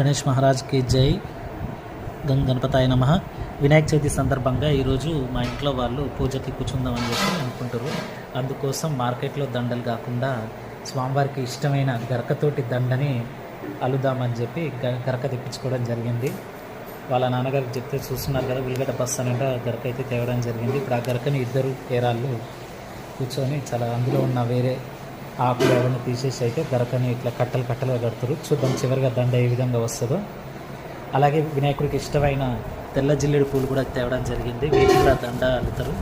గణేష్ మహారాజ్కి జై. గం గణపతాయ నమ. వినాయక చవితి సందర్భంగా ఈరోజు మా ఇంట్లో వాళ్ళు పూజకి కూర్చుందామని చెప్పి అనుకుంటారు అందుకోసం మార్కెట్లో దండలు కాకుండా స్వామివారికి ఇష్టమైన గరకతోటి దండని అల్లుదామని చెప్పి గ- గరక తెప్పించుకోవడం జరిగింది. వాళ్ళ నాన్నగారికి చెప్తే చూస్తున్నారు కదా ఉల్లిగడ్డ బస్సు అని గరక అయితే తేవడం జరిగింది. ఇప్పుడు ఆ గరకని ఇద్దరు ఏరాళ్ళు కూర్చొని చాలా అందులో ఉన్న వేరే ఆకులు అవన్నీ తీసేసి అయితే గరకని ఇట్లా కట్టలు కట్టలుగా కడతారు చూద్దాం చివరిగా దండ ఏ విధంగా వస్తుందో. అలాగే వినాయకుడికి ఇష్టమైన తెల్ల జిల్లేడు పూలు కూడా తేవడం జరిగింది. వీటి కూడా దండ అల్లుతారు.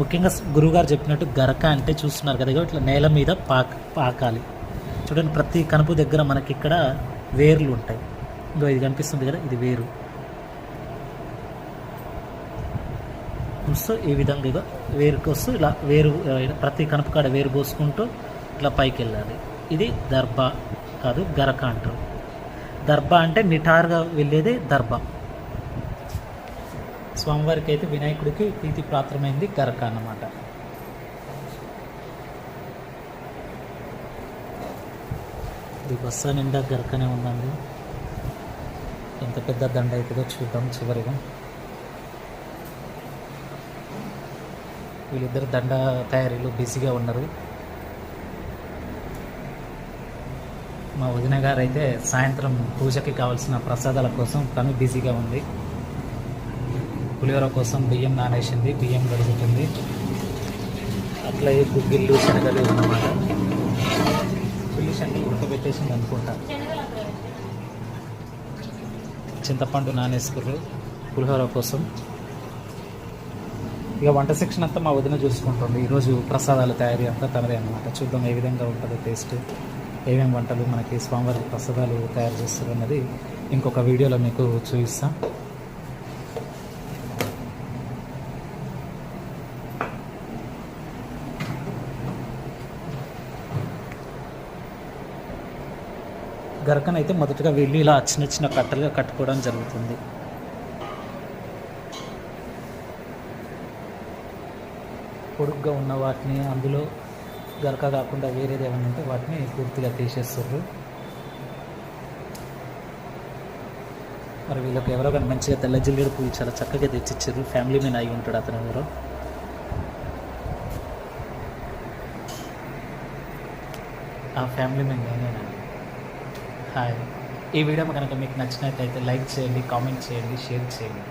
ముఖ్యంగా గురువుగారు చెప్పినట్టు గరక అంటే చూస్తున్నారు కదా ఇట్లా నేల మీద పాక పాకాలి. చూడండి ప్రతి కనుపు దగ్గర మనకి ఇక్కడ వేర్లు ఉంటాయి. ఇంకో ఇది కనిపిస్తుంది కదా ఇది వేరు. సో ఈ విధంగా ఇక వేరుకు వస్తూ ఇలా వేరు ప్రతి కనుపు కాడ వేరు పోసుకుంటూ ఇట్లా పైకి వెళ్ళాలి. ఇది దర్భ కాదు గరక అంటారు దర్భ అంటే నిటారుగా వెళ్ళేదే దర్భ. స్వామివారికి అయితే వినాయకుడికి ప్రీతి పాత్రమైంది గరక అన్నమాట. ఇది బస్సు నిండా గరకనే ఉందండి. ఎంత పెద్ద దండ అవుతుందో చూద్దాం చివరిగా. వీళ్ళిద్దరు దండ తయారీలో బిజీగా ఉన్నారు. మా వదిన గారు అయితే సాయంత్రం పూజకి కావాల్సిన ప్రసాదాల కోసం తను బిజీగా ఉంది. పులిహోర కోసం బియ్యం నానేసింది బియ్యం కడుగుతుంది అట్లా గుగ్గిళ్ళు శనగలు అన్నమాట పిల్లి శనగలు ఉడకబెట్టేసింది అనుకుంటా. చింతపండు నానేసుకుర్రు పులిహోర కోసం. ఇక వంట సెక్షన్ అంతా మా వదిన చూసుకుంటుంది. ఈరోజు ప్రసాదాల తయారీ అంతా తనదే అనమాట చూద్దాం ఏ విధంగా ఉంటుందో టేస్ట్ ఏమేమి వంటలు మనకి స్వామివారి ప్రసాదాలు తయారు చేస్తారు అన్నది ఇంకొక వీడియోలో మీకు చూపిస్తాం. గరకనైతే మొదటగా వెళ్ళి ఇలా చిన్న చిన్న కట్టలుగా కట్టుకోవడం జరుగుతుంది. పొడుగ్గా ఉన్న వాటిని అందులో గరక కాకుండా వేరేది ఏమైనా ఉంటే వాటిని పూర్తిగా తీసేస్తారు. మరి వీళ్ళకి ఎవరో కానీ మంచిగా తెల్ల జిల్లేడు పూలు చాలా చక్కగా తెచ్చిచ్చారు. ఫ్యామిలీ మీద అయి ఉంటాడు అతను ఎవరో. ఆ ఫ్యామిలీ మీద నేనేనండి హాయ్. ఈ వీడియో కనుక మీకు నచ్చినట్లయితే లైక్ చేయండి కామెంట్ చేయండి షేర్ చేయండి.